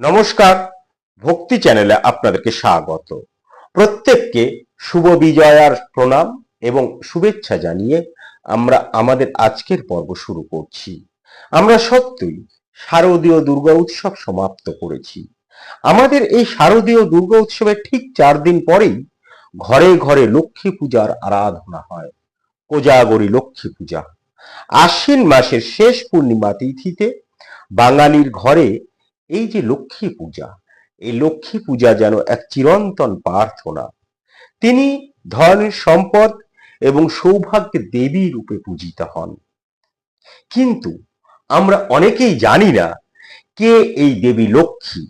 নমস্কার, ভক্তি চ্যানেলে আপনাদেরকে স্বাগত। প্রত্যেককে শুভ বিজয়ার প্রণাম এবং শুভেচ্ছা জানিয়ে আমরা আমাদের আজকের পর্ব শুরু করছি। আমরা সত্যই শারদীয় দুর্গা উৎসব সমাপ্ত করেছি। আমাদের এই শারদীয় দুর্গা উৎসবের ঠিক চার দিন পরেই ঘরে ঘরে লক্ষ্মী পূজার আরাধনা হয়। কোজাগরী লক্ষ্মী পূজা। আশ্বিন মাসের শেষ পূর্ণিমা তিথিতে বাঙালির ঘরে এই যে লক্ষ্মী পূজা, এই লক্ষ্মী পূজা যেন এক চিরন্তন প্রার্থনা। তিনি ধন সম্পদ এবং সৌভাগ্যের দেবী রূপে পূজিত হন। কিন্তু আমরা অনেকেই জানি না কে এই দেবী লক্ষ্মী,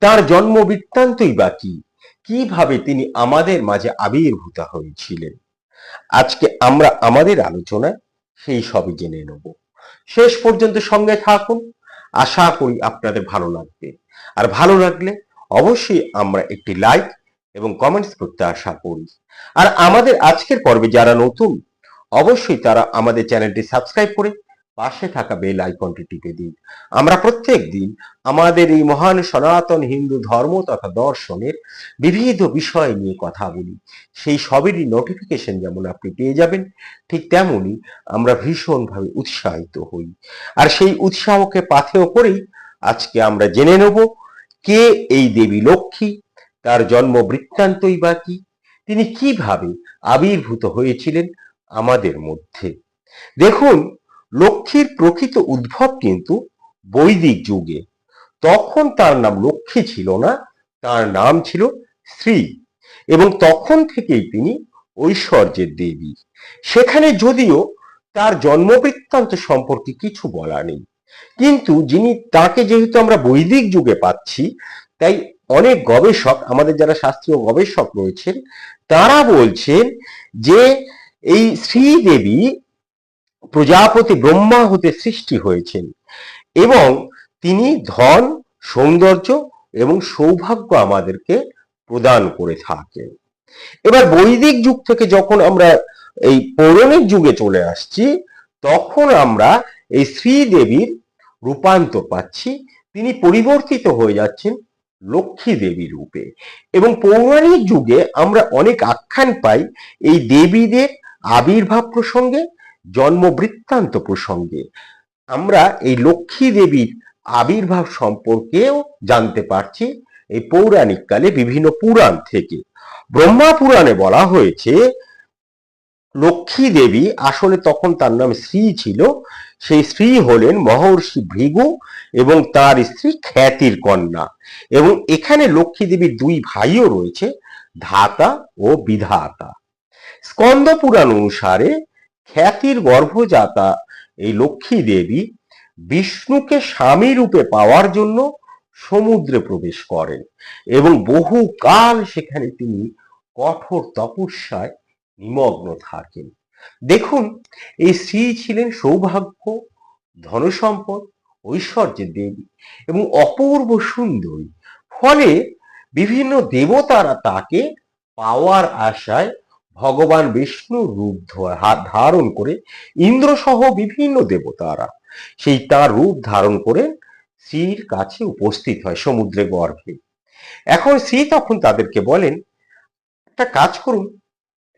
তার জন্ম বৃত্তান্তই বা কি, কীভাবে তিনি আমাদের মাঝে আবির্ভূত হয়েছিলেন। আজকে আমরা আমাদের আলোচনায় সেই সবই জেনে নেব। শেষ পর্যন্ত সঙ্গে থাকুন। আশা করি আপনাদের ভালো লাগবে। আর ভালো লাগলে অবশ্যই আমরা একটি লাইক এবং কমেন্টস করতে আশা করি। আর আমাদের আজকের পর্বে যারা নতুন, অবশ্যই তারা আমাদের চ্যানেলটি সাবস্ক্রাইব করে পাশে থাকা বেল আইকনটি টিপে দিন। আমরা প্রত্যেক দিন আমাদের এই মহান সনাতন হিন্দু ধর্ম তথা দর্শনের বিবিধ বিষয় নিয়ে কথা বলি। সেই সবেরই নোটিফিকেশন যেমন আপনি পেয়ে যাবেন, ঠিক তেমনই আমরা ভীষণভাবে উৎসাহিত হই। আর সেই উৎসাহকে পাথেয় করেই আজকে আমরা জেনে নেব, কে এই দেবী লক্ষ্মী, তার জন্ম বৃত্তান্তই বা কি, তিনি কীভাবে আবির্ভূত হয়েছিলেন আমাদের মধ্যে। দেখুন লক্ষ্মীর প্রকৃত উদ্ভব কিন্তু বৈদিক যুগে। তখন তার নাম লক্ষ্মী ছিল না, তার নাম ছিল শ্রী। এবং তখন থেকেই তিনি ঐশ্বর্যের দেবী। সেখানে যদিও তার জন্মবৃত্তান্ত সম্পর্কে কিছু বলা নেই। কিন্তু যিনি তাকে যেহেতু আমরা বৈদিক যুগে পাচ্ছি, তাই অনেক গবেষক, আমাদের যারা শাস্ত্রীয় গবেষক রয়েছেন, তারা বলছেন যে এই শ্রীদেবী প্রজাপতি ব্রহ্মা হতে সৃষ্টি হয়েছেন এবং তিনি ধন, সৌন্দর্য এবং সৌভাগ্য আমাদেরকে প্রদান করে থাকেন। এবার বৈদিক যুগ থেকে যখন আমরা এই পৌরাণিক যুগে চলে আসছি, তখন আমরা এই শ্রীদেবীর রূপান্তর পাচ্ছি। তিনি পরিবর্তিত হয়ে যাচ্ছেন লক্ষ্মী দেবী রূপে। এবং পৌরাণিক যুগে আমরা অনেক আখ্যান পাই এই দেবীদের আবির্ভাব প্রসঙ্গে জন্ম বৃত্তান্ত প্রসঙ্গে। আমরা এই লক্ষ্মী দেবীর আবির্ভাব সম্পর্কেও জানতে পারছি এই পৌরাণিক কালে বিভিন্ন পুরাণ থেকে। ব্রহ্মা পুরাণে বলা হয়েছে, লক্ষ্মী দেবী আসলে তখন তার নাম শ্রী ছিল, সেই শ্রী হলেন মহর্ষি ভৃগু এবং তার স্ত্রী খ্যাতির কন্যা এবং এখানে লক্ষ্মী দেবীর দুই ভাইও রয়েছে, ধাতা ও বিধাতা। স্কন্দ পুরাণ অনুসারে খ্যাতির গর্ভজাতা এই লক্ষ্মী দেবী বিষ্ণুকে স্বামী রূপে পাওয়ার জন্য সমুদ্রে প্রবেশ করেন এবং বহু কাল সেখানে তিনি কঠোর তপস্যায় নিমগ্ন থাকেন। দেখুন, এই স্ত্রী ছিলেন সৌভাগ্য, ধনসম্পদ ঐশ্বর্যের দেবী এবং অপূর্ব সুন্দরী। ফলে বিভিন্ন দেবতারা তাকে পাওয়ার আশায় ভগবান বিষ্ণুর রূপ ধারণ করে ইন্দ্র সহ বিভিন্ন দেবতারা সেই তার রূপ ধারণ করে শ্রীর কাছে উপস্থিত হয় সমুদ্রে গর্ভে। এখন শ্রী তখন তাদেরকে বলেন, একটা কাজ করুন।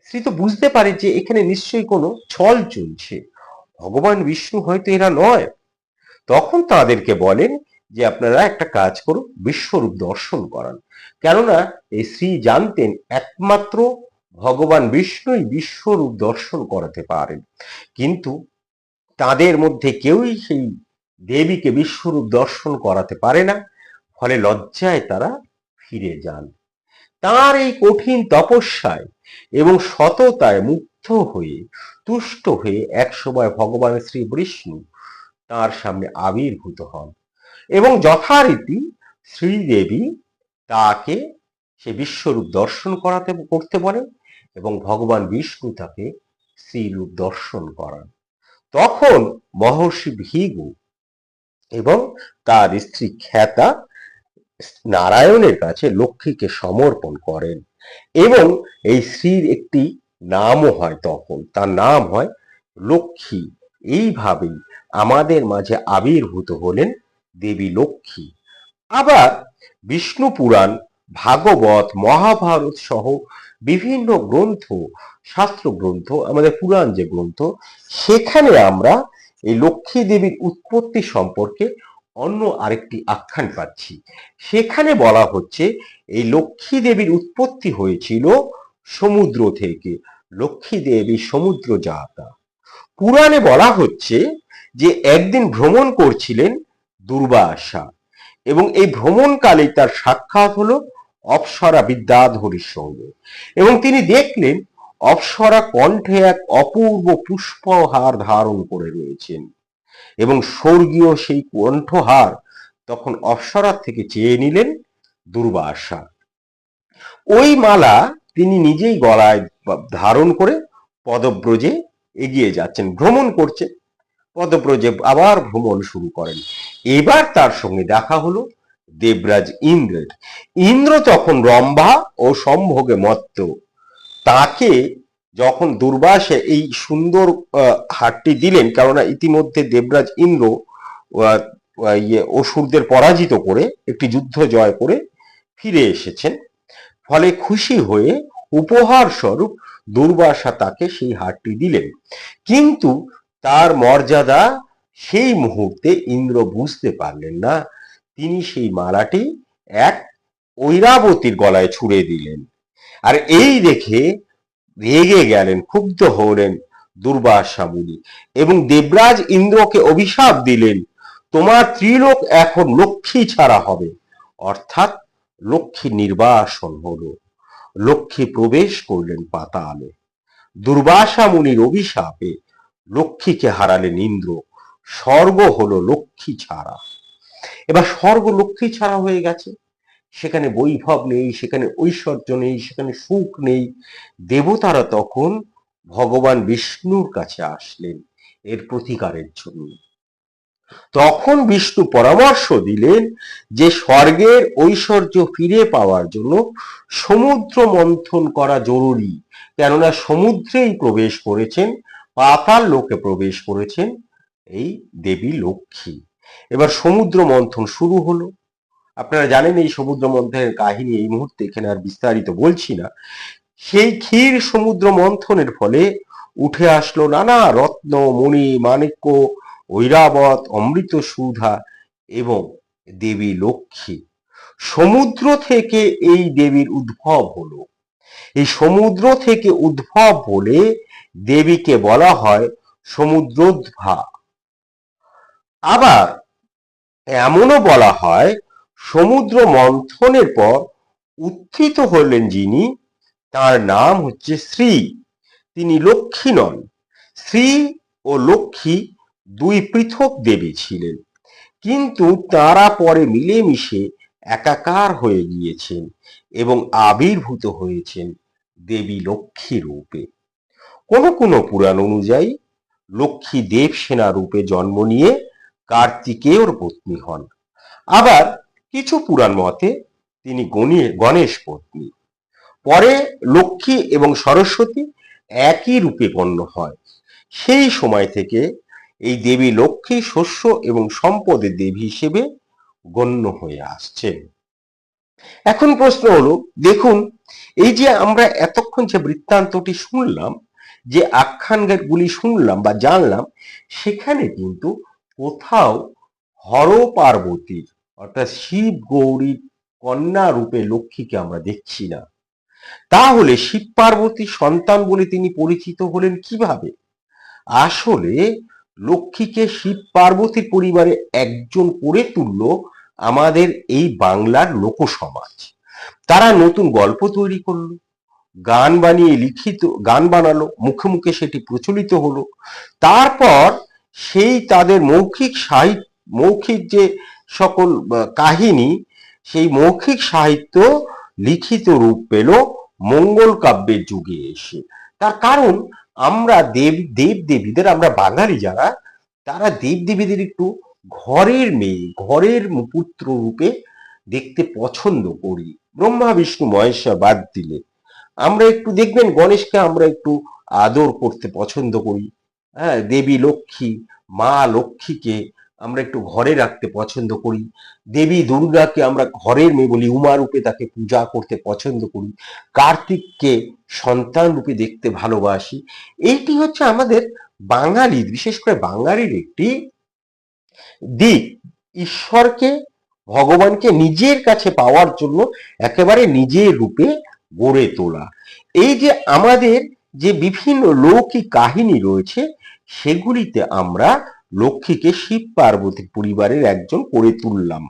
শ্রী তো বুঝতে পারে যে এখানে নিশ্চয়ই কোনো ছল চলছে। ভগবান বিষ্ণু হয়তো এরা নয়। তখন তাদেরকে বলেন যে আপনারা একটা কাজ করুন, বিশ্বরূপ দর্শন করান। কেননা এই শ্রী জানতেন একমাত্র ভগবান বিষ্ণুই বিশ্বরূপ দর্শন করাতে পারেন। কিন্তু তাদের মধ্যে কেউই সেই দেবীকে বিশ্বরূপ দর্শন করাতে পারে না, ফলে লজ্জায় তারা ফিরে যান। তার এই কঠিন তপস্যায় এবং সততায় মুগ্ধ হয়ে, তুষ্ট হয়ে একসময় ভগবান শ্রী বিষ্ণু তার সামনে আবির্ভূত হন এবং যথারীতি শ্রীদেবী তাকে সে বিশ্বরূপ দর্শন করাতে, করতে বলেন। এবং ভগবান বিষ্ণু তাকে শ্রীরূপ দর্শন করান। তখন মহর্ষি ভিগু এবং তার স্ত্রী খ্যাতা নারায়ণের কাছে লক্ষ্মীকে সমর্পণ করেন এবং এই শ্রীর একটি নামও হয় তখন। তার নাম হয় লক্ষ্মী। এইভাবেই আমাদের মাঝে আবির্ভূত হলেন দেবী লক্ষ্মী। আবার বিষ্ণু পুরাণ ভাগবত, মহাভারত সহ বিভিন্ন গ্রন্থ, শাস্ত্র গ্রন্থ, আমাদের পুরাণ যে গ্রন্থ, সেখানে আমরা এই লক্ষ্মী দেবীর উৎপত্তি সম্পর্কে অন্য আরেকটি আখ্যান পাচ্ছি। সেখানে বলা হচ্ছে, এই লক্ষ্মী দেবীর উৎপত্তি হয়েছিল সমুদ্র থেকে। লক্ষ্মী দেবী সমুদ্র জাতা পুরাণে বলা হচ্ছে যে, একদিন ভ্রমণ করছিলেন দুর্বাসা এবং এই ভ্রমণকালে তার সাক্ষাৎ হলো অপ্সরা বিদ্যাধরীর সঙ্গে। এবং তিনি দেখলেন অপ্সরা কণ্ঠে এক অপূর্ব পুষ্পহার ধারণ করে রয়েছেন। এবং স্বর্গীয় সেই কণ্ঠহার তখন অপ্সরার থেকে চেয়ে নিলেন দুর্বাসা ওই মালা তিনি নিজেই গলায় ধারণ করে পদব্রজে এগিয়ে যাচ্ছেন, ভ্রমণ করছেন। পদব্রজে আবার ভ্রমণ শুরু করেন। এবার তার সঙ্গে দেখা হলো দেবরাজ ইন্দ্রের ইন্দ্র তখন রম্ভা ও সম্ভোগে মত্ত। তাকে যখন দুর্বাসে এই সুন্দর হারটি দিলেন, কেননা ইতিমধ্যে দেবরাজ ইন্দ্র ইয়ে অসুরদের পরাজিত করে, একটি যুদ্ধ জয় করে ফিরে এসেছেন। ফলে খুশি হয়ে উপহার স্বরূপ দুর্বাসা তাকে সেই হারটি দিলেন। কিন্তু তার মর্যাদা সেই মুহূর্তে ইন্দ্র বুঝতে পারলেন না। তিনি সেই মালাটি এক ঐরাবতীর গলায় ছুড়ে দিলেন। আর এই দেখে রেগে গেলেন, ক্ষুব্ধ হলেন দুর্বাসা মুনি এবং দেবরাজ ইন্দ্রকে অভিশাপ দিলেন, তোমার ত্রিলোক এখন লক্ষ্মী ছাড়া হবে। অর্থাৎ লক্ষ্মী নির্বাসন হলো। লক্ষ্মী প্রবেশ করলেন পাতালে। দুর্বাসা মুনির অভিশাপে লক্ষ্মীকে হারালেন ইন্দ্র। স্বর্গ হলো লক্ষ্মী ছাড়া। এবার স্বর্গ লক্ষ্মী ছাড়া হয়ে গেছে। সেখানে বৈভব নেই, সেখানে ঐশ্বর্য নেই, সেখানে সুখ নেই। দেবতারা তখন ভগবান বিষ্ণুর কাছে আসলেন এর প্রতিকারের জন্য। তখন বিষ্ণু পরামর্শ দিলেন যে স্বর্গের ঐশ্বর্য ফিরে পাওয়ার জন্য সমুদ্র মন্থন করা জরুরি। কেননা সমুদ্রেই প্রবেশ করেছেন, পাতাল লোকে প্রবেশ করেছেন এই দেবী লক্ষ্মী। এবার সমুদ্র মন্থন শুরু হলো। আপনারা জানেন এই সমুদ্র মন্থনের কাহিনী এই মুহূর্তে এখানে আর বিস্তারিত বলছি না। সেই ক্ষীর সমুদ্র মন্থনের ফলে উঠে আসলো নানা রত্ন মণি মাণিক্য, ঐরাবত অমৃত সুধা এবং দেবী লক্ষ্মী। সমুদ্র থেকে এই দেবীর উদ্ভব হলো। এই সমুদ্র থেকে উদ্ভব বলে দেবীকে বলা হয় সমুদ্রোদ্ভা। আবার এমনও বলা হয় সমুদ্র মন্থনের পর উত্থিত হলেন যিনি, তার নাম হচ্ছে শ্রী। তিনি লক্ষ্মী নন। শ্রী ও লক্ষ্মী দুই পৃথক দেবী ছিলেন। কিন্তু তারা পরে মিলেমিশে একাকার হয়ে গিয়েছেন এবং আবির্ভূত হয়েছেন দেবী লক্ষ্মী রূপে। কোন কোন পুরাণ অনুযায়ী লক্ষ্মী দেবসেনা রূপে জন্ম নিয়ে কার্তিকেয়র পত্নী হন। আবার কিছু পুরাণ মতে তিনি গণে- গণেশ পত্নী। পরে লক্ষ্মী এবং সরস্বতী একই রূপে গণ্য হয়। সেই সময় থেকে এই দেবী লক্ষ্মী শস্য এবং সম্পদের দেবী হিসেবে গণ্য হয়ে আসছেন। এখন প্রশ্ন হলো, দেখুন, এই যে আমরা এতক্ষণ যে বৃত্তান্তটি শুনলাম, যে আখ্যানগুলি শুনলাম বা জানলাম, সেখানে কিন্তু কোথাও হর পার্বতী অর্থাৎ শিব গৌরীর কন্যা রূপে লক্ষ্মীকে আমরা দেখছি না। তাহলে শিব পার্বতীর সন্তান বলে তিনি পরিচিত হলেন কীভাবে? আসলে লক্ষ্মীকে শিব পার্বতীর পরিবারে একজন করে তুলল আমাদের এই বাংলার লোকসমাজ। তারা নতুন গল্প তৈরি করল, গান বানিয়ে লিখিত, গান বানালো, মুখে মুখে সেটি প্রচলিত হলো। তারপর সেই তাদের মৌখিক সাহিত্য মৌখিক যে সকল কাহিনী, সেই মৌখিক সাহিত্য লিখিত রূপ পেল মঙ্গল কাব্যের যুগে এসে। তার কারণ আমরা দেব দেব দেবীদের আমরা বাঙালি যারা, তারা দেব দেবীদের একটু ঘরের মেয়ে, ঘরের পুত্র রূপে দেখতে পছন্দ করি। ব্রহ্মা, বিষ্ণু, মহেশ্বর বাদ দিলে। আমরা একটু দেখবেন, গণেশকে আমরা একটু আদর করতে পছন্দ করি। হ্যাঁ দেবী লক্ষ্মী, মা লক্ষ্মীকে আমরা একটু ঘরে রাখতে পছন্দ করি। দেবী দুর্গাকে আমরা ঘরের মেয়ে বলি, উমা রূপে তাকে পূজা করতে পছন্দ করি। কার্তিককে সন্তান রূপে দেখতে ভালোবাসি। এইটি হচ্ছে আমাদের বাঙালির বিশেষ করে বাঙালির একটি দিক। ঈশ্বরকে, ভগবানকে নিজের কাছে পাওয়ার জন্য একেবারে নিজের রূপে গড়ে তোলা। এই যে আমাদের যে বিভিন্ন লৌকিক কাহিনী রয়েছে সেগুলিতে আমরা লক্ষ্মীকে শিব পার্বতী পরিবারের একজন করে তুললাম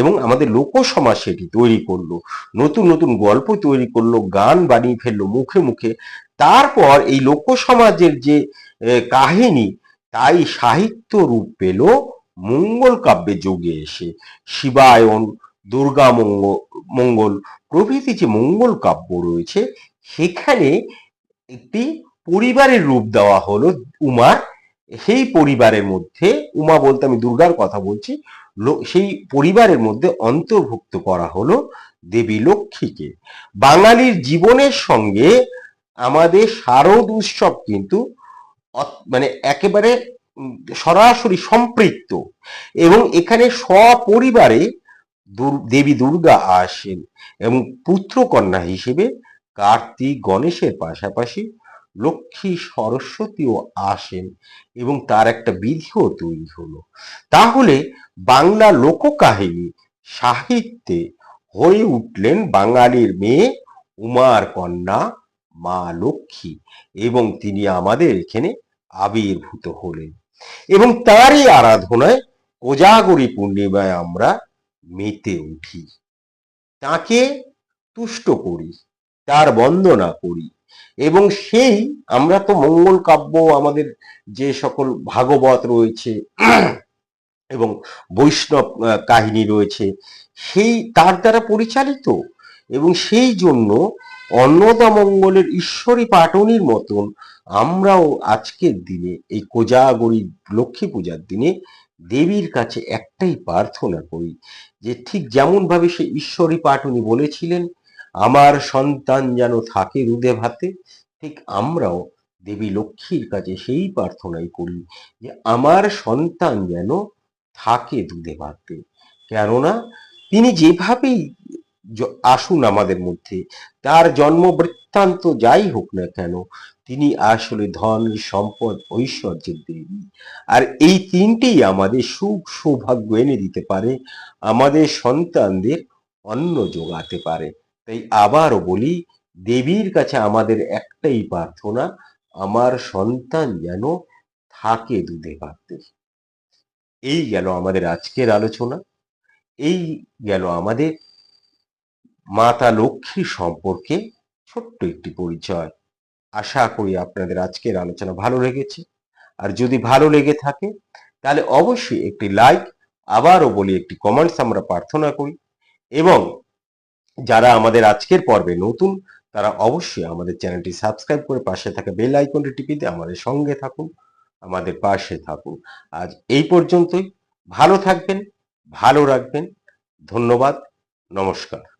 এবং আমাদের লোক সমাজ সেটি তৈরি করল, নতুন নতুন গল্প তৈরি করল, গান বানিয়ে ফেলল মুখে মুখে। তারপর এই লোক সমাজের যে কাহিনী, তাই সাহিত্য রূপ পেল মঙ্গল কাব্যে যোগে এসে। শিবায়ন, দুর্গা মঙ্গল মঙ্গল প্রভৃতি যে মঙ্গল কাব্য রয়েছে, সেখানে একটি পরিবারের রূপ দেওয়া হলো উমার সেই পরিবারের মধ্যে, উমা বলতে আমি দুর্গার কথা বলছি সেই পরিবারের মধ্যে অন্তর্ভুক্ত করা হলো দেবী লক্ষ্মীকে। বাঙালির জীবনের সঙ্গে আমাদের শারদ উৎসব কিন্তু মানে একেবারে সরাসরি সম্পৃক্ত। এবং এখানে সপরিবারে দেবী দুর্গা আসেন এবং পুত্রকন্যা হিসেবে কার্তিক গণেশের পাশাপাশি লক্ষ্মী সরস্বতীও আসেন এবং তার একটা বিধিও তৈরি হলো তাহলে বাংলা লোককাহিনী সাহিত্যে হয়ে উঠলেন বাঙালির মেয়ে উমার কন্যা মা লক্ষ্মী এবং তিনি আমাদের এখানে আবির্ভূত হলেন। এবং তারই আরাধনায় কোজাগরী পূর্ণিমায় আমরা মেতে উঠি। তাকে তুষ্ট করি, তার বন্দনা করি এবং সেই আমরা তো মঙ্গল কাব্য, আমাদের যে সকল ভাগবত রয়েছে এবং বৈষ্ণব কাহিনী রয়েছে, সেই তার দ্বারা পরিচালিত এবং সেই জন্য অন্নদামঙ্গলের ঈশ্বরী পাটনির মতন আমরাও আজকের দিনে, এই কোজাগরী লক্ষ্মী পূজার দিনে দেবীর কাছে একটাই প্রার্থনা করি যে ঠিক যেমন ভাবে সে ঈশ্বরী পাটনি বলেছিলেন আমার সন্তান যেন থাকে রুদে ভাতে, ঠিক আমরাও দেবী লক্ষ্মীর কাছে সেই প্রার্থনাই করি যে আমার সন্তান যেন থাকে দুধে ভাতে। কেননা তিনি যেভাবেই আসুন আমাদের মধ্যে, তার জন্ম বৃত্তান্ত যাই হোক না কেন, তিনি আসলে ধন, সম্পদ, ঐশ্বর্যের দেবী। আর এই তিনটেই আমাদের সুখ সৌভাগ্য এনে দিতে পারে, আমাদের সন্তানদের অন্ন যোগাতে পারে। তাই আবারও বলি, দেবীর কাছে আমাদের একটাই প্রার্থনা, আমার সন্তান যেন থাকে দুধে ভাতে। এই গেল আমাদের আজকের আলোচনা। এই গেল আমাদের মাতা লক্ষ্মী সম্পর্কে ছোট্ট একটি পরিচয়। আশা করি আপনাদের আজকের আলোচনা ভালো লেগেছে। আর যদি ভালো লেগে থাকে, তাহলে অবশ্যই একটি লাইক, আবারও বলি একটি কমেন্টস আমরা প্রার্থনা করি। এবং যারা আমাদের আজকের পর্বে নতুন, তারা অবশ্যই আমাদের চ্যানেলটি সাবস্ক্রাইব করে পাশে থাকা বেল আইকনটি টিপে দিয়ে আমাদের সঙ্গে থাকুন, আমাদের পাশে থাকুন। আজ এই পর্যন্তই। ভালো থাকবেন, ভালো রাখবেন। ধন্যবাদ, নমস্কার।